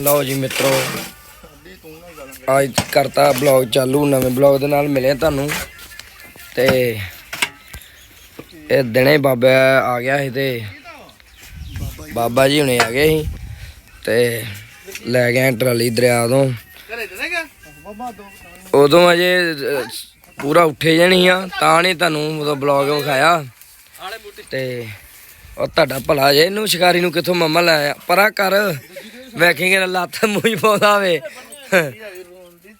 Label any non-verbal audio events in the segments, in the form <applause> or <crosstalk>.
ਲਓ ਜੀ ਮਿੱਤਰੋ, ਅੱਜ ਕਰਤਾ ਬਲੌਗ ਚਾਲੂ, ਨਵੇਂ ਬਲੌਗ ਦੇ ਨਾਲ ਮਿਲੇ ਤੁਹਾਨੂੰ। ਤੇ ਇਹ ਦਿਨੇ ਬਾਬਾ ਆ ਗਿਆ ਸੀ ਤੇ ਬਾਬਾ ਜੀ ਹੁਣੇ ਆ ਗਏ ਸੀ ਤੇ ਲੈ ਗਏ ਟਰਾਲੀ ਦਰਿਆ ਤੋਂ। ਉਦੋਂ ਅਜੇ ਪੂਰਾ ਉੱਠੇ ਜਣੀ ਆ, ਤਾਂ ਨਹੀਂ ਤੁਹਾਨੂੰ ਉਦੋਂ ਬਲੌਗ ਵਿਖਾਇਆ। ਤੇ ਉਹ ਤੁਹਾਡਾ ਭਲਾ ਜੇ ਇਹਨੂੰ ਸ਼ਿਕਾਰੀ ਨੂੰ ਕਿੱਥੋਂ ਮੰਮਾ ਲੈ ਆਇਆ? ਪਰਾਂ ਕਰ। ਵੇਖੇਂਗੇ ਲੱਤ ਮੂੰਹ ਹੀ ਪਾਉਂਦਾ ਵੇ।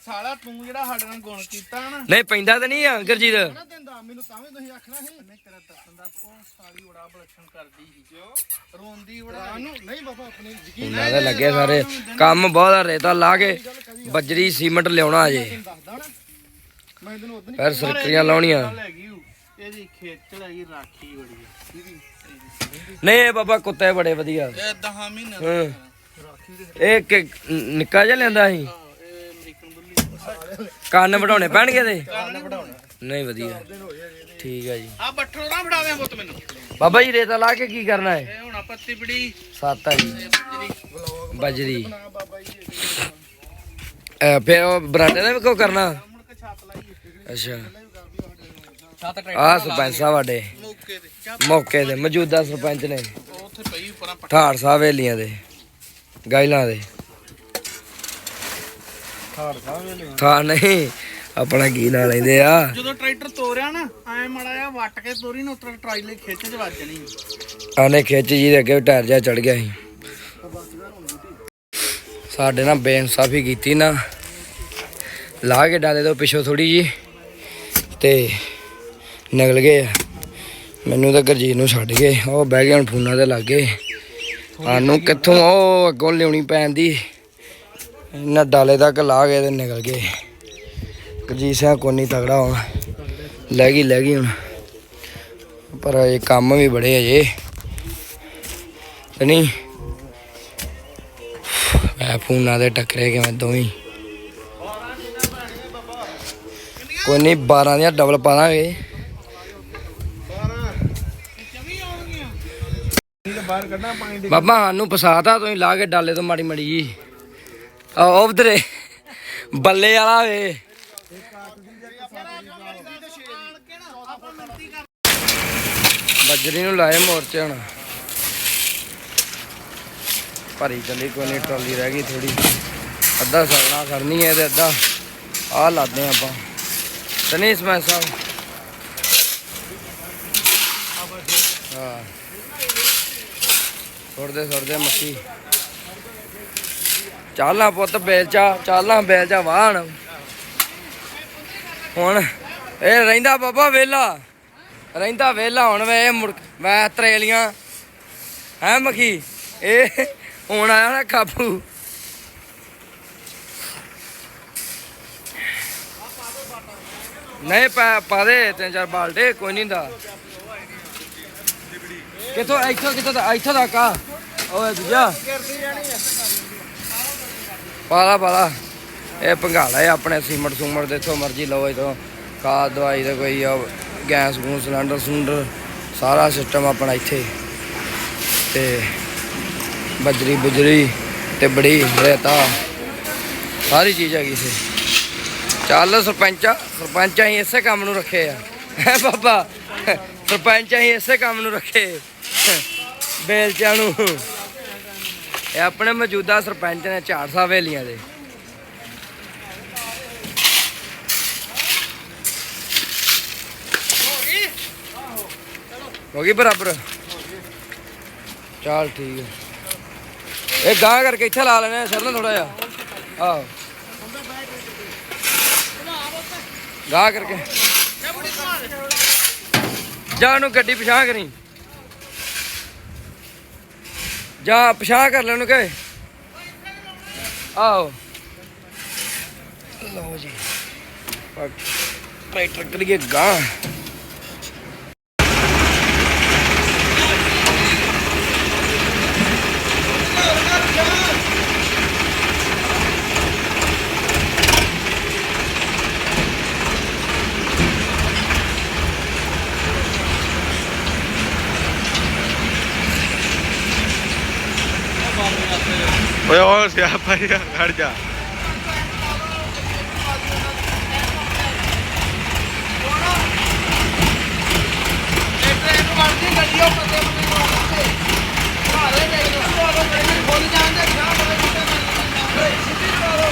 ਸਾਲਾ ਤੂੰ ਜਿਹੜਾ ਸਾਡੇ ਨਾਲ ਗੁਣ ਕੀਤਾ ਨਾ। ਨਹੀਂ ਪੈਂਦਾ ਤਾਂ ਨਹੀਂ ਗੁਰਜੀਤ ਨਾ ਦਿੰਦਾ ਮੈਨੂੰ ਤਾਂ ਵੀ ਤੁਸੀਂ ਆਖਣਾ ਸੀ। ਨਹੀਂ ਤੇਰਾ ਦੱਸਣ ਦਾ ਉਹ ਸਾਲੀ ਬੜਾ ਬਲਕਸ਼ਣ ਕਰਦੀ ਸੀ ਕਿਉਂ ਰੋਂਦੀ ਨੂੰ ਨਹੀਂ ਬਾਬਾ ਆਪਣੇ ਯਕੀਨ ਉਹਨਾਂ ਦੇ ਲੱਗੇ ਸਾਰੇ ਕੰਮ ਬਹੁਤ ਆ ਰੇਤਾ ਲਾ ਕੇ ਬੱਜਰੀ ਸੀਮੈਂਟ ਲਿਆਉਣਾ ਅਜੇ। ਦੱਸਦਾ ਨਾ ਮੈਂ ਤੈਨੂੰ ਉਦੋਂ ਫਿਰ ਸਰਕਰੀਆਂ ਲਾਉਣੀਆਂ। ਲੈ ਗਈ ਇਹਦੀ ਖੇਚਲ ਹੈਗੀ ਰਾਖੀ ਬੜੀ ਇਹਦੀ ਨਹੀਂ ਇਹ ਬਾਬਾ ਕੁੱਤੇ ਬੜੇ ਵਧੀਆ। ਇਹ 10 ਮਹੀਨੇ ਇਹ ਕਿ ਨਿੱਕਾ ਜਿਹਾ ਲੈਂਦਾ ਸੀ? ਕੰਨ ਵਢਾਉਣੇ ਪੈਣਗੇ ਤੇ ਨਹੀਂ ਵਧੀਆ। ਠੀਕ ਹੈ ਜੀ। ਆ ਬੱਠਲ ਨਾ ਫੜਾ ਦੇ ਪੁੱਤ ਮੈਨੂੰ। ਬਾਬਾ ਜੀ ਰੇਤਾ ਲਾ ਕੇ ਕੀ ਕਰਨਾ ਹੈ? ਇਹ ਹੁਣ ਪੱਤੀ ਬੜੀ ਸੱਤ ਆ ਜੀ। ਜਿਹੜੀ ਬਜਰੀ। ਅਹ ਫਿਰ ਉਹ ਬਰਾਂਡੇ ਦਾ ਵੀ ਕੋ ਕਰਨਾ? ਅੱਛਾ। ਆ ਸਰਪੰਚ ਸਾਹਿਬ ਸਾਡੇ। ਮੌਕੇ ਤੇ। ਮੌਕੇ ਦੇ ਮੌਜੂਦਾ ਸਰਪੰਚ ਨੇ। ਉੱਥੇ ਪਈ ਪਰਾਂ ਪੱਟ ਠਾੜ ਸਾਹਿਬ ਵੇਲੀਆਂ ਦੇ। ਗਾਇਲਾਂ ਦੇ। ਸਾਹਿਬ ਠਾੜ ਨਹੀਂ ਆਪਣਾ ਕੀ ਨਾਂ ਲੈਂਦੇ ਆ? ਜਦੋਂ ਟਰੈਕਟਰ ਤੋਰਿਆ ਨਾ ਐ ਮੜਾ ਜਾ ਵੱਟ ਕੇ ਤੋਰੀ ਨਾ ਉਤਰ ਟਰਾਈਲੇ ਖਿੱਚ ਚ ਵੱਜ ਜਣੀ। ਆਨੇ ਖਿੱਚ ਜੀ ਦੇ ਅੱਗੇ ਟਾਇਰ ਜਾ ਚੜ ਗਿਆ ਸੀ। ਸਾਡੇ ਨਾਲ ਬੇਇਨਸਾਫੀ ਕੀਤੀ ਨਾ। ਲਾ ਕੇ ਡਾਲੇ ਤੋਂ ਪਿੱਛੋਂ ਥੋੜੀ ਜੀ ਤੇ ਨਿਕਲ ਗਏ ਆ। ਮੈਨੂੰ ਤਾਂ ਗਰਜੀਤ ਨੂੰ ਛੱਡ ਗਏ ਉਹ ਬਹਿ ਗਏ ਹੁਣ ਫੋਨਾਂ ਦੇ ਲੱਗੇ ਸਾਨੂੰ ਕਿੱਥੋਂ ਉਹ ਅੱਗੋਂ ਲਿਆਉਣੀ ਪੈਂਦੀ ਇਹਨਾਂ ਡਾਲੇ ਤੱਕ ਲਾ ਕੇ ਤੇ ਨਿਕਲ ਗਏ। ਗਰਜੀਤ ਸਿੰਘ ਕੋਨੀ ਤਗੜਾ ਹੁਣ। ਲੈ ਗਈ ਲੈ ਗਈ ਹੁਣ। ਪਰ ਇਹ ਕੰਮ ਵੀ ਬੜੇ ਅਜੇ ਨਹੀਂ। ਮੈਂ ਫੋਨਾਂ ਦੇ ਟੱਕਰੇ ਕਿਵੇਂ ਦੋਵੇਂ। ਕੋਈ ਨਹੀਂ 12 ਦੀਆਂ ਡਬਲ ਪਾ ਦਾਂਗੇ। ਬਾਹਰ ਕੱਢਣਾ ਪਾਣੀ ਬਾਬਾ, ਸਾਨੂੰ ਫਸਾਤਾ, ਤੁਸੀਂ ਲਾ ਕੇ ਡਾਲੇ ਤੋਂ ਮਾੜੀ ਮਾੜੀ ਜੀ। ਆ ਉਧਰੇ ਬੱਲੇ ਵਾਲਾ ਵੇ। ਬੱਜਰੀ ਨੂੰ ਲਾਏ ਮੋਰਚੇ ਹੁਣ। ਭਰੀ ਚੱਲੀ, ਕੋਈ ਨਹੀਂ ਟਰਾਲੀ ਰਹਿ ਗਈ ਥੋੜੀ ਅੱਧਾ ਸਰਣਾ ਕਰਨੀ ਹੈ ਤੇ ਅੱਧਾ ਆਹ ਲਾਦੇ ਆਪਾਂ। ਤੇ ਨਹੀਂ ਸਾਹਿਬ ਹਾਂ ਸੁੱਟਦੇ ਸੁੱਟਦੇ ਮੱਕੀ। ਚੱਲਾਂ ਪੁੱਤ ਬੇਲਚਾ, ਚੱਲਾਂ ਬੇਲਚਾ ਵਾਹਣ। ਹੁਣ ਇਹ ਰਹਿੰਦਾ ਬਾਬਾ ਵੇਲਾ। ਰਹਿੰਦਾ ਵੇਲਾ ਹੁਣ ਵੇ ਮੁੜ ਮੈਂ ਤਰੇਲੀਆਂ। ਹੈ ਮੱਖੀ ਇਹ ਹੁਣ ਆਇਆ ਨਾ ਕਾਬੂ। ਨਹੀਂ ਪਾ ਪਾ ਦੇ ਤਿੰਨ ਚਾਰ ਬਾਲਟੇ, ਕੋਈ ਨਹੀਂ ਦਾ ਕਿੱਥੋਂ, ਇੱਥੋਂ, ਕਿੱਥੋਂ ਦਾ ਇੱਥੋਂ ਤੱਕ ਆ। ਓਏ ਦੂਜਾ। ਪਾਲਾ ਪਾਲਾ। ਇਹ ਪੰਗਾਲਾ ਹੈ ਆਪਣੇ ਸੀਮਟ ਸੂਮਟ ਦੇ, ਇੱਥੋਂ ਮਰਜ਼ੀ ਲਓ ਇਥੋਂ। ਖਾਦ ਦਵਾਈ ਦਾ ਕੋਈ ਗੈਸ ਗੂਸ, ਸਿਲੰਡਰ ਸਿਲੰਡਰ, ਸਾਰਾ ਸਿਸਟਮ ਆਪਣਾ ਇੱਥੇ। ਤੇ ਬਜਰੀ, ਬੁਜਰੀ ਤੇ ਬੜੀ ਰੇਤਾ, ਸਾਰੀ ਚੀਜ਼ ਹੈਗੀ ਇੱਥੇ। ਚੱਲ ਸਰਪੰਚਾ, ਸਰਪੰਚ ਅਸੀਂ ਇਸੇ ਕੰਮ ਨੂੰ ਰੱਖੇ ਆ। ਬਾਬਾ? ਸਰਪੰਚ ਅਸੀਂ ਇਸੇ ਕੰਮ ਨੂੰ ਰੱਖੇ। ਬੇਲਚਾਂ ਨੂੰ। ਇਹ ਆਪਣੇ ਮੌਜੂਦਾ ਸਰਪੰਚ ਨੇ ਝਾੜ ਸਾਹਿਬ ਦੇ। ਹੋ ਗਈ ਬਰਾਬਰ। ਚਲ ਠੀਕ ਹੈ। ਇਹ ਗਾਂ ਕਰਕੇ ਇੱਥੇ ਲਾ ਲੈਣੇ ਸਰ ਥੋੜਾ ਜਿਹਾ। ਆਹੋ। ਗਾਹ ਕਰਕੇ। ਜਾ ਉਹਨੂੰ ਗੱਡੀ ਪਛਾਣ ਕਰੀ। ਜਾ ਪਛਾਹ ਕਰ ਲੈ ਉਹਨੂੰ ਕਹੇ ਆਓ ਲਓ ਜੀ। ਟਰੈਕਟਰ ਕਰੀਏ ਗਾਂ ਓਏ ਓਏ ਉਹ ਸਿਆਪਾ ਹੀ ਆ, ਖੜ ਜਾ ਟ੍ਰੇਨ ਬਣਦੀ ਗੱਡੀ ਉਹ ਪੱਤੇ ਪੱਤੇ ਭਾਰੇ ਵੇਖ ਲਓ ਉਹ ਗੱਡੀ ਖੁੱਲ ਜਾਂਦੇ ਸ਼ਾਹ ਬੜੇ ਕਿਤੇ ਸਿੱਧੀ ਕਰੋ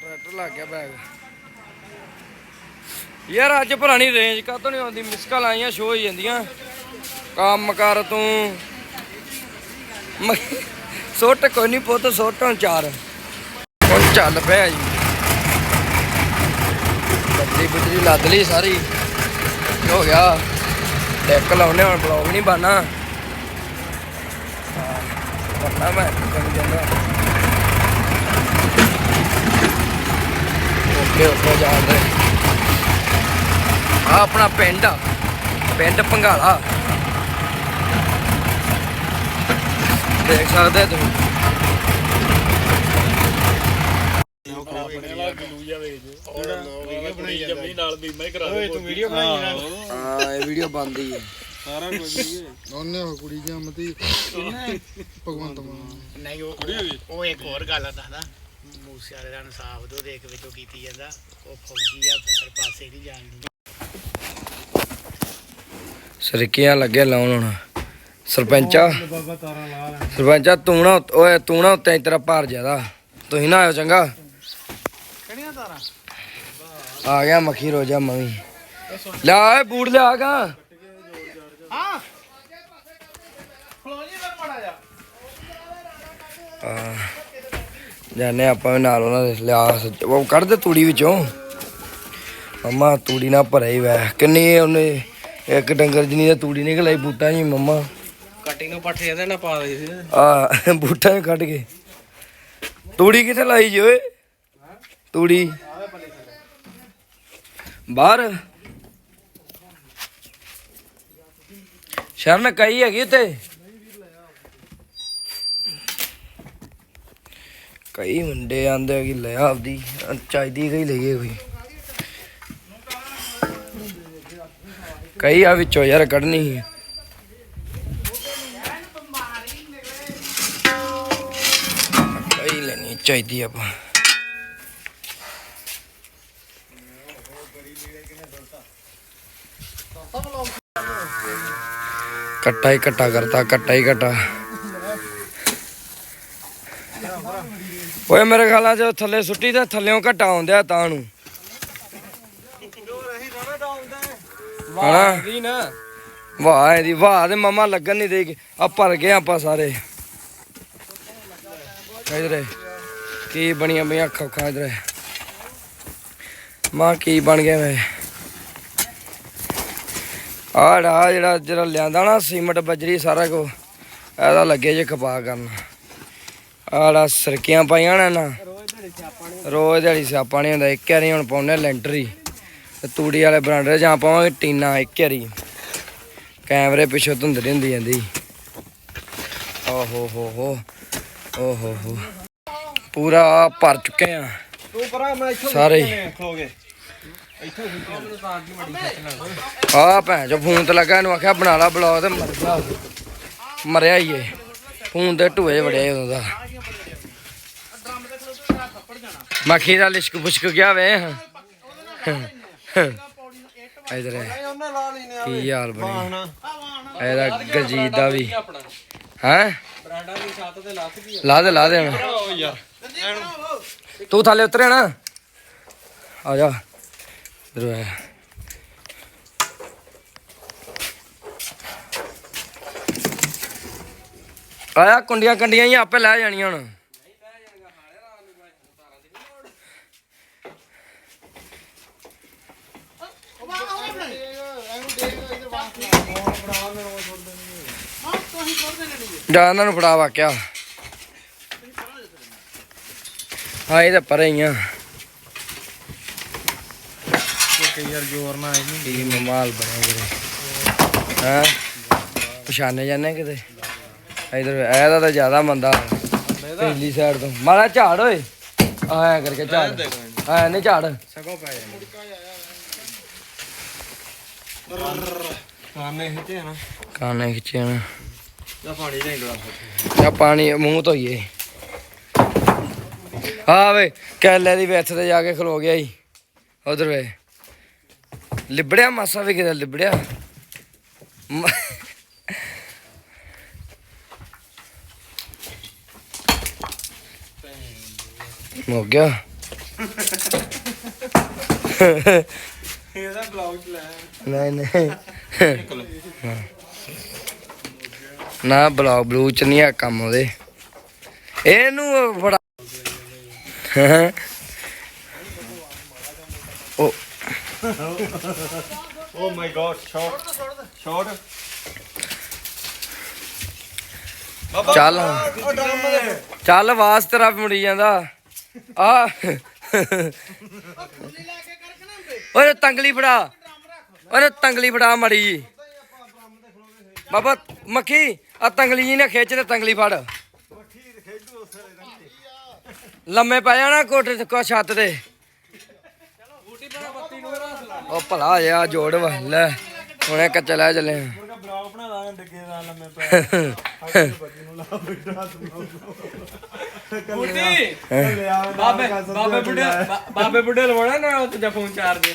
ਟਰੈਕਟਰ ਲੱਗ ਗਿਆ ਬੈਗ ਯਾਰ, ਅੱਜ ਪੁਰਾਣੀ ਰੇਂਜ ਕਾਹਤੋਂ ਨਹੀਂ ਆਉਂਦੀ, ਮਿਸਕਲ ਆਈਆਂ ਸ਼ੋ ਹੋ ਜਾਂਦੀਆਂ। ਕੰਮ ਕਰ ਤੂੰ। ਸੁੱਟ, ਕੋਈ ਨਹੀਂ ਪੁੱਤ, ਸੁੱਟ ਚਾਰ। ਹੁਣ ਚੱਲ ਪਿਆ ਜੀ। ਬੱਤੀ ਬੁੱਤਰੀ ਲੱਦ ਲਈ ਸਾਰੀ। ਹੋ ਗਿਆ। ਡੈਕ ਲਾਉਣੇ, ਹੁਣ ਬਲੌਗ ਨਹੀਂ ਬਣਨਾ। ਬਣਨਾ ਮੈਂ ਕਰੀ ਜਾਂਦਾ। ਓਕੇ ਓਕੇ ਜਾਂਦੇ ਆ ਆਪਣਾ ਪਿੰਡ ਆ। ਪਿੰਡ ਪੰਗਾਲਾ। ਦੇਖ ਸਕਦੇ ਤੁਸੀਂ। ਹਾਂ ਇਹ ਵੀਡੀਓ ਬੰਦੀ ਹੈ ਉਹਨੇ ਉਹ ਕੁੜੀ ਜੰਮਤੀ ਭਗਵੰਤ ਮਾਨ। ਨਹੀਂ ਉਹ ਉਹ ਇੱਕ ਹੋਰ ਗੱਲ ਦੱਸਦਾ। ਮੂਸੇ ਵਾਲੇ ਦਾ ਇਨਸਾਫ ਦੋ ਦੇਖ ਵਿੱਚੋਂ ਕੀਤੀ ਜਾਂਦਾ ਉਹ ਫੌਜੀ ਆ ਪਾਸੇ ਨਹੀਂ ਜਾਣਦੀ ਸਰਕੀਆਂ ਲੱਗੇ ਲਾਉਣ ਹੁਣ। ਸਰਪੰਚਾ ਸਰਪੰਚਾ ਤੂੰ ਨਾ ਓਏ ਤੂੰ ਨਾ ਉੱਤੇ ਤੇਰਾ ਭਾਰ ਜ਼ਿਆਦਾ। ਤੁਸੀਂ ਨਾ ਆਇਓ ਚੰਗਾ। ਕਿਹੜੀਆਂ ਤਾਰਾਂ? ਆ ਗਿਆ ਮੱਖੀ ਰੋਜਾ ਮਵੀ ਲੈ ਓਏ ਬੂਟ ਲਿਆ ਗਾ ਹਾਂ। ਖਲੋ ਜੀ ਫਿਰ ਮੜਾ ਜਾ ਜਾਨੇ ਆਪਾਂ ਵੀ ਨਾਲ ਉਹਨਾਂ ਦੇ ਲਿਆ ਸੱਚ- ਉਹ ਕੱਢ ਦੇ ਤੂੜੀ ਵਿੱਚੋਂ। ਮੰਮਾ ਤੂੜੀ ਨਾਲ ਭਰਿਆ ਹੀ ਵੈ। ਕਿੰਨੀ ਉਹਨੇ ਇੱਕ ਡੰਗਰ ਜਿੰਨੀ ਦਾ ਤੂੜੀ ਨਿਕਲ ਆਈ ਬੂਟਾਂ ਜੀ ਮੰਮਾ। ਕਟਿੰਗ ਨੂੰ ਪੱਠੇ ਇਹਦੇ ਨਾਲ ਪਾ ਦੇ ਸੀ। ਆ ਬੂਟਾਂ ਵੀ ਕੱਢ ਕੇ। ਤੂੜੀ ਕਿੱਥੇ ਲਾਈ ਜੀ ਓਏ? ਤੂੜੀ। ਬਾਹਰ। ਸ਼ਰਨ ਕਈ ਹੈਗੀ ਤੇ ਕਈ ਮੁੰਡੇ ਆਂਦੇ ਕਿ ਲੈ ਆਪਦੀ ਚਾਹੀਦੀ ਕਈ ਲਈਏ ਕੋਈ। ਕਈ ਆ ਵਿੱਚੋਂ ਯਾਰ ਕੱਢਣੀ ਸੀ। ਕਈ ਲੈਣੀ ਚਾਹੀਦੀ ਆਪਾਂ। ਕੱਟਾ ਹੀ ਕੱਟਾ ਕਰਤਾ ਕੱਟਾ ਹੀ ਕੱਟਾ ਓਏ ਮੇਰੇ ਖਿਆਲਾਂ ਚ ਥੱਲੇ ਸੁੱਟੀ ਤੇ ਥੱਲੇੋਂ ਘਟਾ ਆਉਂਦਿਆ ਤਾਂ ਨੂੰ। ਹਣਾ? ਵਾਹ ਇਹਦੀ ਵਾਹ ਤੇ ਮਮਾ ਲੱਗਣ ਨਹੀਂ ਦੇ ਆ ਭਰ ਗਏ ਆਪਾਂ ਸਾਰੇ। ਇਧਰੇ। ਕੀ ਬਣੀਆਂ ਪਈਆਂ ਅੱਖਾਂ ਅੱਖਾਂ ਇਧਰੇ। ਮਾਂ ਕੀ ਬਣ ਗਿਆ ਵੇ? ਆਹ ੜਾ ਜਿਹੜਾ ਜਿਹੜਾ ਲਿਆਂਦਾ ਨਾ ਸੀਮਟ ਬਜਰੀ ਸਾਰਾ ਕੋ ਇਹਦਾ ਲੱਗੇ ਜੇ ਖਪਾ ਕਰਨ। ਆੜਾ ਸਰਕੀਆਂ ਪਾਈਆਂ ਨੇ ਨਾ ਰੋਜ਼ ਦਿਹਾੜੀ ਸਿਆਪਾ ਨਹੀਂ ਹੁੰਦਾ ਇੱਕ ਵਾਰੀ ਹੁਣ ਪਾਉਣੇ ਲੈਂਟਰ। ਤੇ ਤੂੜੀ ਵਾਲੇ ਬਰਾਂਡੇ ਜਾਂ ਪਾਵਾਂਗੇ ਟੀਨਾ ਇੱਕ ਵਾਰੀ। ਕੈਮਰੇ ਪਿੱਛੋਂ ਧੁੰਦਲੀ ਹੁੰਦੀ ਜਾਂਦੀ। ਓ ਹੋ ਹੋ ਹੋ ਓ ਹੋ ਹੋ। ਪੂਰਾ ਭਰ ਚੁੱਕੇ ਆ। ਤੂੰ ਪਰਾ ਮੈਂ ਇੱਥੋਂ ਸਾਰੇ। ਖਲੋਗੇ ਆ ਭੈਣ ਜੋ ਫੋਨ ਤੇ ਲੱਗਾ ਇਹਨੂੰ ਆਖਿਆ ਬਣਾ ਲਾ ਬਲੌਗ ਤੇ ਮਰ ਗਿਆ ਮਰਿਆ ਹੀ ਏ। ਫੋਨ ਤੇ ਢੂਏ ਵੜਿਆ ਉਦੋਂ ਦਾ। ਮੱਖੀ ਦਾ ਲਿਸ਼ਕ ਪੁਸ਼ਕ ਗਿਆ ਵੇ। ਇਧਰ ਉਹਨੇ ਲਾ ਲੈਨੇ ਕੀ ਹਾਲ ਬਣੀ? ਇਹਦਾ ਗਰਜੀਤ ਦਾ ਵੀ। ਹੈ? ਬਰਾਂਡਾ ਦੀ ਛੱਤ ਤੇ ਲੱਥ ਗਈ ਲਾ ਦੇ ਲਾ ਦੇ ਹੁਣ। ਤੂੰ ਥੱਲੇ ਉਤਰਿਆ ਨਾ ਆ ਜਾ। ਇਧਰ ਆ। ਆਇਆ ਕੁੰਡੀਆਂ ਕੰਡੀਆਂ ਹੀ ਆਪੇ ਲੈ ਜਾਣੀਆਂ ਹੁਣ। ਜਾ ਇਹਨਾਂ ਨੂੰ ਫੜਾ ਵਾਕਿਆ। ਹਾਂ ਇਹ ਤਾਂ ਪਰੇ ਹੀ ਆ। ਕਈ ਯਾਰ ਜ਼ੋਰ ਨਾ ਆਈ ਕੀ ਮਮਾਲ ਬਣੇ ਕਿਤੇ ਹਾਂ? ਪਛਾਣੇ ਜਾਂਦੇ ਕਿਤੇ? ਇਧਰ ਇਹਦਾ ਤਾਂ ਜ਼ਿਆਦਾ ਮੰਦਾ ਪਹਿਲੀ ਸਾਈਡ ਤੋਂ। ਮਾਰਾ ਝਾੜ ਓਏ। ਆਇਆ ਕਰਕੇ ਝਾੜ। ਆਇਆ ਨਹੀਂ ਝਾੜ। ਸਗੋਂ ਪੈ ਜਾਣਾ। ਕਾਨੇ ਹਿੱਤੇ ਆ ਨਾ। ਕਾਨੇ ਖਿੱਚੇ ਨਾ। ਜਾਂ ਪਾਣੀ ਦੇ ਗਲਾਸ ਆ ਪਾਣੀ ਮੂੰਹ ਧੋਈਏ। ਆ ਵੇ ਕੈਲੇ ਦੀ ਵਿੱਥ ਤੇ ਜਾ ਕੇ ਖਲੋ ਗਿਆ ਜੀ ਉਧਰ ਵੇ। ਲਿਬੜਿਆ ਮਾਸਾ ਵੀ ਕਿਤੇ ਲਿਬੜਿਆ। ਮ- ਹੋ ਗਿਆ। ਇਹਦਾ ਬਲੌਗ ਚ ਲੈ ਨਹੀਂ ਨਹੀਂ। ਨਾ ਬਲੌਗ ਬਲੂ ਚ ਨਹੀਂ ਆ ਕੰਮ ਉਹਦੇ। ਇਹਨੂੰ ਬੜਾ ਹੈਂ? ਉਹ oh my God shot shot ਚੱਲ। ਚੱਲ ਆਵਾਜ਼ ਤੇਰਾ ਮੁੜੀ ਜਾਂਦਾ। ਆ। ਓਏ ਤੰਗਲੀ ਫੜਾ। ਓਏ ਤੰਗਲੀ ਫੜਾ ਮੜੀ ਜੀ। ਬਾਬਾ ਮੱਖੀ ਆ ਤੰਗਲੀ ਜੀ ਨੇ ਖਿੱਚ ਤੇ ਤੰਗਲੀ ਫੜ। ਲੰਮੇ ਪੈ ਜਾਣਾ ਕੋਠੇ ਤੇ ਕੋ ਛੱਤ ਤੇ। ਉਹ ਭਲਾ ਆ ਜੋੜ ਵਾ ਲੈ ਹੁਣੇ ਕੱਚਾ ਲੈ ਚੱਲੇ ਮੁਰਗਾ ਬਲੌਗ ਬਣਾ ਦਾਂਗੇ ਡਿੱਗੇ ਦਾ ਲੰਮੇ ਪੈ। <laughs> ਬੁੱਢੀ ਬਾਬੇ ਬਾਬੇ ਬੁੱਢੇ ਬਾਬੇ ਬੁੱਢੇ ਲਵਾਉਣਾ ਨਾ ਉਹ ਤੇ ਫੋਨ ਚਾਰਜ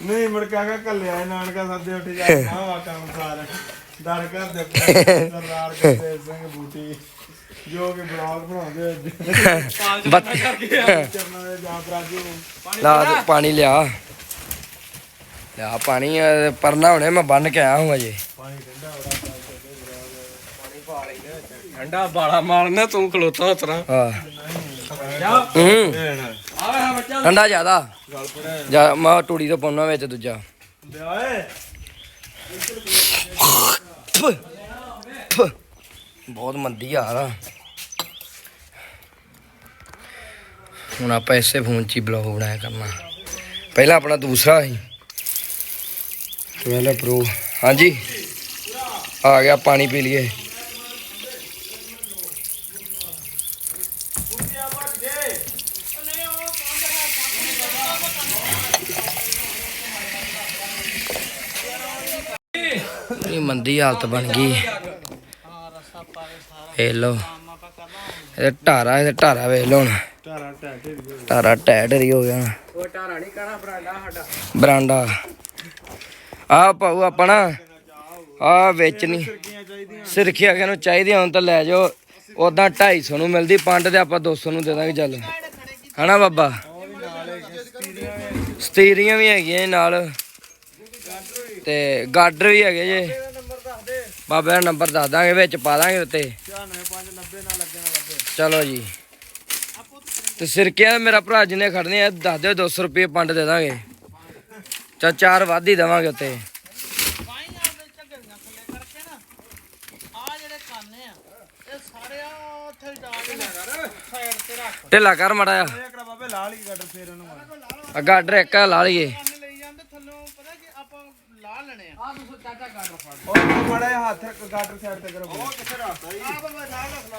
ਨਹੀਂ ਮੁਰਗਾ ਕਾ ਕੱਲਿਆ ਨਾਨਕਾ ਸੱਦੇ ਉੱਠ ਜਾ ਮਾਵਾ ਕੰਮ ਸਾਰ। ਦਰ ਕਰ ਦੇ ਸਰਦਾਰ ਕਰਦੇ ਸਿੰਘ ਬੂਟੀ ਜੋ ਕਿ ਬਲੌਗ ਬਣਾਉਂਦੇ ਅੱਜ। ਬੱਤ। ਚਰਨਾ ਦੇ ਜਾਂ ਪ੍ਰਾਜੂ ਲਾ ਦੇ ਪਾਣੀ ਲਿਆ। ਲਿਆ ਪਾਣੀ ਪਰਨਾ ਹੁਣੇ ਮੈਂ ਬੰਨ ਕੇ ਆਇਆ ਹੂੰ ਅਜੇ ਪਾਣੀ ਠੰਡਾ ਬੜਾ ਠੰਡਾ ਬਾਲਾ ਮਾਰਨਾ ਤੂੰ ਖਲੋਤਾ ਉਤਰਾ। ਹਾਂ। ਹੂੰ। ਠੰਡਾ ਜ਼ਿਆਦਾ। ਜਾ ਮੈਂ ਟੂੜੀ ਤੋਂ ਪਾਉਣਾ ਵਿੱਚ ਦੂਜਾ। ਬਹੁਤ ਮੰਦੀ ਆ। ਹੁਣ ਆਪਾਂ ਇਸੇ ਫੋਨ 'ਚ ਹੀ ਬਲੌਗ ਬਣਾਇਆ ਕਰਨਾ। ਪਹਿਲਾਂ ਆਪਣਾ ਦੂਸਰਾ ਸੀ। ਪਹਿਲਾਂ ਪ੍ਰੋ ਹਾਂਜੀ। ਆ ਗਿਆ ਪਾਣੀ ਪੀ ਲਈਏ ਇਹ ਮੰਦੀ ਹਾਲਤ ਬਣ ਗਈ। ਇਹ ਲੋ ਇਹ ਢਾਰਾ ਇਹ ਢਾਰਾ ਵੇਖ ਲੋ ਹੁਣ। ਢਾਰਾ ਟੈਟ ਹੀ ਹੋ ਗਿਆ ਉਹ ਟਾਰਾ ਨਹੀਂ ਕਹਣਾ ਬਰਾਂਡਾ। ਸਾਡਾ ਬਰਾਂਡਾ ਆ ਪਾਉ ਆਪਣਾ। ਆ ਵਿੱਚ ਸਿਰਖਿਆ ਕਿ ਨੂੰ ਚਾਹੀਦੀ ਹੁਣ ਤਾਂ ਲੈ ਜਾਓ। ਉਦਾਂ 250 ਨੂੰ ਮਿਲਦੀ ਪੰਡ ਤੇ ਆਪਾਂ 200 ਨੂੰ ਦੇ ਦਾਂਗੇ ਚੱਲ। ਹਨਾ ਬਾਬਾ? ਸਤੀਰੀਆਂ ਵੀ ਹੈਗੀਆਂ ਜੀ ਨਾਲ। ਤੇ ਗਾਡਰ ਵੀ ਹੈਗੇ ਜੇ। ਬਾਬੇ ਦਾ ਨੰਬਰ ਦੱਸ ਦਾਂਗੇ ਵਿੱਚ ਪਾ ਦਾਂਗੇ ਉੱਤੇ। 9590 ਨਾਲ ਲੱਗਣਾ ਲੱਗੇ ਚਲੋ ਜੀ। ਤੇ ਸਿਰਕਿਆਂ ਮੇਰਾ ਭਰਾ ਜਿਹਨੇ ਖੜਨੇ ਆ ਦੱਸ ਦਿਓ 200 ਰੁਪਏ ਪੰਡ ਦੇ ਦਾਂਗੇ। ਚਾ ਚਾਰ ਵੱਧ ਹੀ ਦੇਵਾਂਗੇ ਉੱਤੇ। ਢਿੱਲਾ ਕਰ ਮੜਾ। ਆ। ਗਾਡਰ ਇੱਕ ਲਾ ਲਈਏ। ਕਿ ਆਪਾਂ ਲਾ ਲੈਣੇ ਆ। ਆ ਤੁਸੀਂ ਚਾਚਾ ਗਾਡਰ ਫੜ ਉਹ ਮੜਾ ਜਿਹਾ ਹੱਥ ਗਾਟਰ ਸਾਈਡ ਤੇ ਕਰੋ। ਉਹ ਕਿੱਥੇ ਰੱਖਦਾ ਜੀ? ਆ ਬਾਬਾ ਨਾਲ ਰੱਖ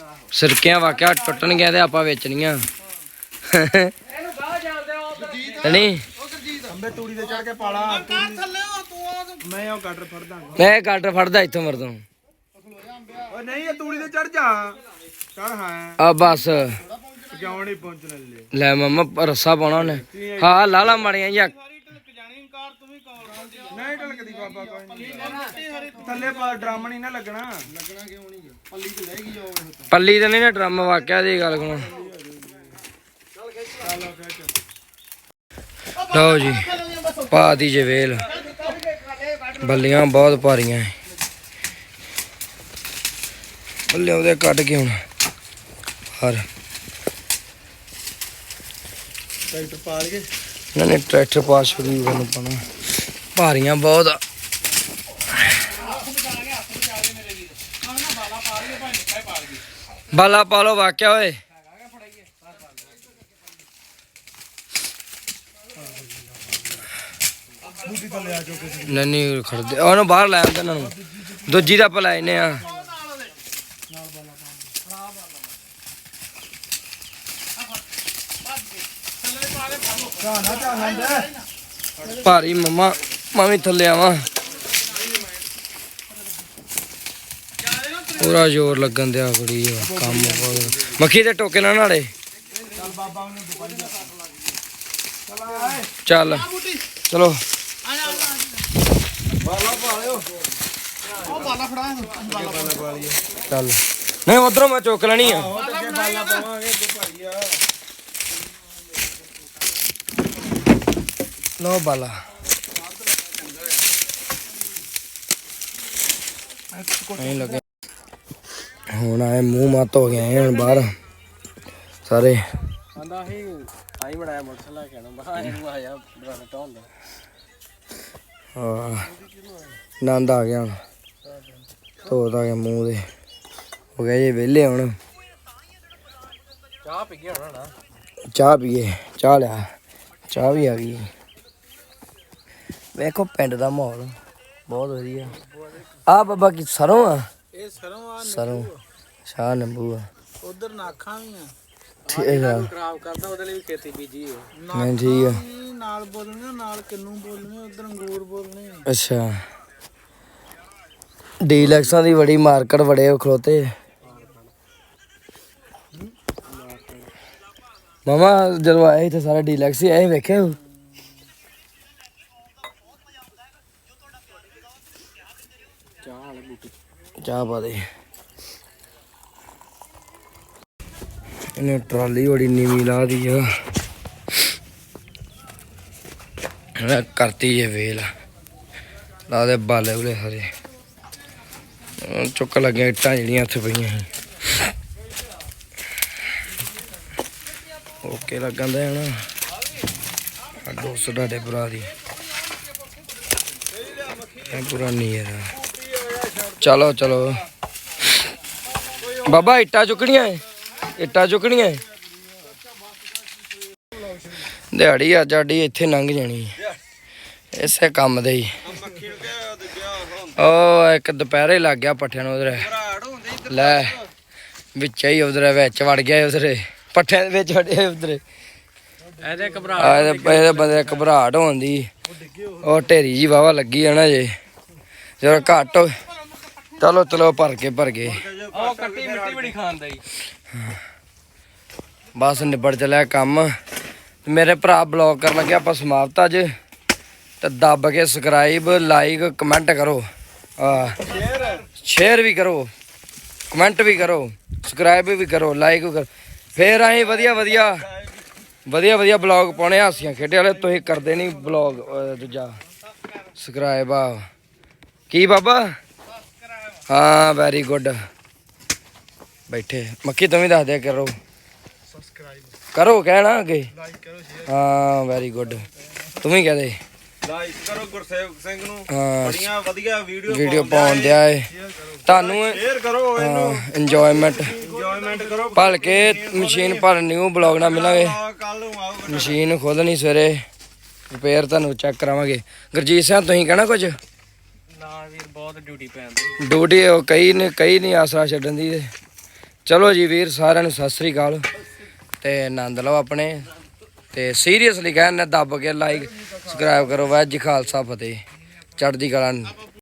ਲਾ ਸਿਰਕਿਆਂ ਵਾਕਿਆ ਟੁੱਟਣਗੀਆਂ ਤੇ ਆਪਾਂ ਵੇਚਣੀਆਂ। ਇਹਨੂੰ ਗਾਹ ਜਾਂਦੇ ਆ ਉਧਰ। ਨਹੀਂ? ਅੰਬੇ ਤੂੜੀ ਤੇ ਚੜ ਕੇ ਪਾਲਾ। ਕਾ ਥੱਲੇ ਆ ਤੂੰ ਆ ਤੇ। ਮੈਂ ਉਹ ਗਾਟਰ ਫੜਦਾ। ਮੈਂ ਗਾਡਰ ਫੜਦਾ ਇੱਥੋਂ ਮਰਦੋਂ। ਓਏ ਨਹੀਂ ਇਹ ਤੂੜੀ ਤੇ ਚੜ ਜਾ। ਚੜ ਹਾਂ। ਆ ਬਸ। ਕਿਉਂ ਨਹੀਂ ਪਹੁੰਚਣ ਲੈ ਲੈ ਮਮਾ ਰੱਸਾ ਪਾਉਣਾ ਉਹਨੇ। ਹਾਂ ਲਾਲਾ ਮੜੀਆਂ ਜਾਂ ਸਾਰੀ ਢਲਕ ਜਾਣੀ ਕਾਰ ਤੂੰ ਵੀ ਕੌਣ ਆਉਂਦੀ ਆ ਨਹੀਂ ਢਲਕਦੀ ਬਾਬਾ ਕੋਈ ਨਹੀਂ ਥੱਲੇ ਪਾ ਡਰਮ ਨਹੀਂ ਨਾ ਲੱਗਣਾ। ਲੱਗਣਾ ਕਿਉਂ ਨਹੀਂ ਪੱਲੀ ਤੇ ਲੈ ਗਈ ਜਾਓਗੇ ਪੱਲੀ ਤੇ ਨਹੀਂ ਨਾ ਡਰਮ ਵਾਕਿਆ ਦੀ ਗੱਲ ਕਰੋ ਲਓ ਜੀ ਪਾ ਦੀ ਜੇ ਵੇਲ। ਬੱਲੀਆਂ ਬਹੁਤ ਭਾਰੀਆਂ ਐ। ਬੱਲੇ ਉਹਦੇ ਕੱਢ ਕੇ ਹੁਣ। ਹਰ। ਟਰੈਕਟਰ ਪਾ ਲਈਏ। ਇਹਨਾਂ ਨੇ ਟਰੈਕਟਰ ਪਾਸ ਸ਼ੁਰੂ ਕਰਨ ਪਾਣਾ ਭਾਰੀਆਂ ਬਹੁਤ। ਆ ਬਾਲਾ ਪਾ ਲੋ ਵਾਕਿਆ ਓਏ। ਨਹੀਂ ਖੜਦੇ ਉਹਨੂੰ ਬਾਹਰ ਲੈ ਆਉਂਦੇ ਇਹਨਾਂ ਨੂੰ। ਦੂਜੀ ਦਾ ਆਪਾਂ ਲੈ ਆ ਭਾਰੀ ਮਮਾ। ਮੈਂ ਵੀ ਥੱਲੇ ਆਵਾਂ। ਪੂਰਾ ਜ਼ੋਰ ਲੱਗਣ ਦਿਆ ਕੁੜੀ ਕੰਮ ਮੱਖੀ ਦੇ ਟੋਕੇ ਨਾ ਨਾਲੇ ਚੱਲ। ਚਲੋ। ਬਾਲਾ ਪਾ ਲਿਓ ਉਹ ਬਾਲਾ ਫੜਾ ਬਾਲਾ ਪਾ ਲਈਏ ਚੱਲ। ਨਹੀਂ, ਉਧਰੋਂ ਮੈਂ ਚੁੱਕ ਲੈਣੀ ਆ। ਬਾਲਾ ਪਾਵਾਂਗੇ ਤੇ ਭਾਈ ਆ ਲੋ ਬਾਲਾ। ਲੱਗੇ। ਹੁਣ ਆਏ ਮੂੰਹ ਮੱਤ ਹੋ ਗਏ ਹੁਣ ਬਾਹਰ। ਸਾਰੇ। ਆਂਦਾ ਹੀ ਆਈ ਬੜਾਇਆ ਮੋਟਰਸਾਈਕਲ ਕਹਿਣਾ ਬਾਹਰ ਇਹਨੂੰ ਆਇਆ ਬੜਾ ਟੌਂਦਾ ਹਾਂ। ਨੰਦ ਆ ਗਿਆ ਹੁਣ। ਧੋਤ ਗਿਆ ਮੂੰਹ ਦੇ ਹੋ ਗਿਆ ਜੇ ਵਿਹਲੇ ਹੁਣ। ਚਾਹ ਪੀ ਗਿਆ ਹੋਣਾ ਨਾ। ਚਾਹ ਪੀਏ ਚਾਹ ਲਿਆ। ਚਾਹ ਵੀ ਆ ਗਈ। ਵੇਖੋ ਪਿੰਡ ਦਾ ਮਾਹੌਲ। ਬਹੁਤ ਵਧੀਆ। ਆ ਬਾਬਾ ਕੀ ਸਰੋਂ ਆ? ਇਹ ਸਰੋਂ ਆ ਸਰੋਂ। ਸ਼ਾਹ ਨਿੰਬੂ ਆ। ਉਧਰ ਨਾਖਾਂ ਵੀ ਆ। ਠੀਕ ਆ। ਖਰਾਬ ਕਰਦਾ ਉਹਦੇ ਲਈ ਵੀ ਖੇਤੀ ਬੀਜੀ ਹੈ ਮੈਂ ਠੀਕ ਆ। ਨਾਲ ਬੋਲਣੇ ਨਾਲ ਕਿੰਨੂ ਬੋਲਣੇ ਉਧਰ ਅੰਗੂਰ ਬੋਲਣੇ ਅੱਛਾ। ਡੀਲੈਕਸਾਂ ਦੀ ਬੜੀ ਮਾਰਕੀਟ ਬੜੇ ਖਲੋਤੇ। ਮਮਾ ਜਦੋਂ ਆਏ ਇੱਥੇ ਸਾਰੇ ਡੀਲੈਕਸ ਹੀ ਆਏ ਵੇਖੇ ਹੋ? ਚਾਹ ਵਾਲੇ ਬੂਟੇ ਚਾਹ ਪਾ ਦੇ। ਇਹਨੇ ਟਰਾਲੀ ਬੜੀ ਨੀਵੀਂ ਲਾ ਦੀ ਆ। ਇਹ ਕਰਤੀ ਇਹ ਵੇਲ। ਲਾ ਦੇ ਬਾਲੇ ਉਲੇ ਹਰੇ ਚੁੱਕ ਲੱਗਿਆ ਇੱਟਾਂ ਜਿਹੜੀਆਂ ਇੱਥੇ ਪਈਆਂ ਸੀ ਓਕੇ ਲੱਗਣ ਦਾ ਆ ਦੋਸਤ ਤੁਹਾਡੇ ਭਰਾ ਦੀ। ਇਹ ਪੂਰਾ ਹੈ ਚਲੋ ਚਲੋ। ਬਾਬਾ ਇੱਟਾਂ ਚੁੱਕਣੀਆਂ ਏ। ਇੱਟਾਂ ਚੁੱਕਣੀਆਂ ਏ। ਦਿਹਾੜੀ ਅੱਜ ਸਾਡੀ ਇੱਥੇ ਲੰਘ ਜਾਣੀ ਹੈ। ਇਸੇ ਕੰਮ ਦੇ ਹੀ। ਉਹ ਇੱਕ ਦੁਪਹਿਰੇ ਲੱਗ ਗਿਆ ਪੱਠਿਆਂ ਨੂੰ ਉਧਰ। ਲੈ ਵਿੱਚ ਹੀ ਉਧਰ ਵਿੱਚ ਵੜ ਗਿਆ ਉਧਰ। ਪੱਠਿਆਂ ਦੇ ਵਿੱਚ ਵੜਿਆ ਉਧਰ। ਇਹਦੇ ਘਬਰਾ ਆ ਇਹਦੇ ਬੰਦੇ ਘਬਰਾਹਟ ਹੁੰਦੀ ਉਹ ਢੇਰੀ ਜੀ ਵਾਵਾ ਲੱਗੀ ਆ ਨਾ ਜੇ। ਜਦੋਂ ਘੱਟ ਹੋ- ਚਲੋ ਚਲੋ ਭਰ ਕੇ ਭਰ ਕੇ। ਉਹ ਕੱਟੀ ਮਿੱਟੀ ਬੜੀ ਖਾਂਦਾ ਈ ਬਸ ਨਿਬੜ ਚਲਿਆ ਕੰਮ। ਮੇਰੇ ਭਰਾ ਬਲੌਗ ਕਰਨ ਲੱਗਿਆ ਆਪਾਂ ਸਮਾਪਤ ਅੱਜ। ਤੇ ਦੱਬ ਕੇ ਸਬਸਕ੍ਰਾਈਬ ਲਾਈਕ ਕਮੈਂਟ ਕਰੋ। ਆ ਸ਼ੇਅਰ ਵੀ ਕਰੋ। ਕਮੈਂਟ ਵੀ ਕਰੋ। ਸਬਸਕ੍ਰਾਈਬ ਵੀ ਕਰੋ ਲਾਈਕ ਵੀ ਕਰੋ। ਫੇਰ ਅਸੀਂ ਵਧੀਆ ਵਧੀਆ ਵਧੀਆ ਵਧੀਆ ਬਲੌਗ ਪਾਉਣੇ ਹਾਸੀਆਂ ਖੇਡੇ ਵਾਲੇ ਤੁਸੀਂ ਕਰਦੇ ਨਹੀਂ ਬਲੌਗ ਦੂਜਾ। ਸਬਸਕ੍ਰਾਈਬ ਆ। ਕੀ ਬਾਬਾ? ਹਾਂ ਵੈਰੀ ਗੁੱਡ ਬੈਠੇ। ਮੱਕੀ ਤੂੰ ਵੀ ਦੱਸ ਦਿਆ ਕਰੋ। ਕਰੋ ਕਹਿਣਾ ਅੱਗੇ। ਹਾਂ ਵੈਰੀ ਗੁੱਡ ਤੂੰ ਵੀ ਕਹਿ ਦੇ। ਲਾਈਕ ਕਰੋ ਗੁਰਸੇਵਕ ਸਿੰਘ ਨੂੰ। ਹਾਂ। ਬੜੀਆਂ ਵਧੀਆ ਵੀਡੀਓ ਵੀਡੀਓ ਪਾਉਣ ਦਿਆ ਏ। ਤੁਹਾਨੂੰ ਸ਼ੇਅਰ ਕਰੋ ਇਹਨੂੰ। ਇੰਜੋਇਮੈਂਟ ਇੰਜੋਇਮੈਂਟ ਕਰੋ। ਭਲ ਕੇ ਮਸ਼ੀਨ ਭਰ ਨਿਊ ਬਲੌਗ ਨਾਲ ਮਿਲਾਂਗੇ ਨੂੰ ਆਊਗਾ ਮਸ਼ੀਨ ਖੋਲਣੀ ਸਵੇਰੇ। ਰਿਪੇਅਰ ਤੁਹਾਨੂੰ ਚੈੱਕ ਕਰਾਵਾਂਗੇ। ਗੁਰਜੀਤ ਸਿੰਘ ਤੁਸੀਂ ਕਹਿਣਾ ਕੁਝ ਬਹੁਤ ਡਿਊਟੀ ਪੈਂਦੀ ਡਿਊਟੀ ਉਹ ਕਈ ਨੇ ਕਈ ਨਹੀਂ ਆਸਰਾ ਛੱਡਣ ਦੀ ਚਲੋ ਜੀ ਵੀਰ, ਸਾਰਿਆਂ ਨੂੰ ਸਤਿ ਸ੍ਰੀ ਅਕਾਲ। ਤੇ ਆਨੰਦ ਲਓ ਆਪਣੇ। ਤੇ ਸੀਰੀਅਸਲੀ ਕਹਿੰਦੇ ਦੱਬ ਕੇ ਲਾਈਕ ਸਬਸਕ੍ਰਾਈਬ ਕਰੋ, ਵਾਹਿਗੁਰੂ ਜੀ ਖਾਲਸਾ, ਫਤਿਹ। ਚੜ੍ਹਦੀ ਕਲਾ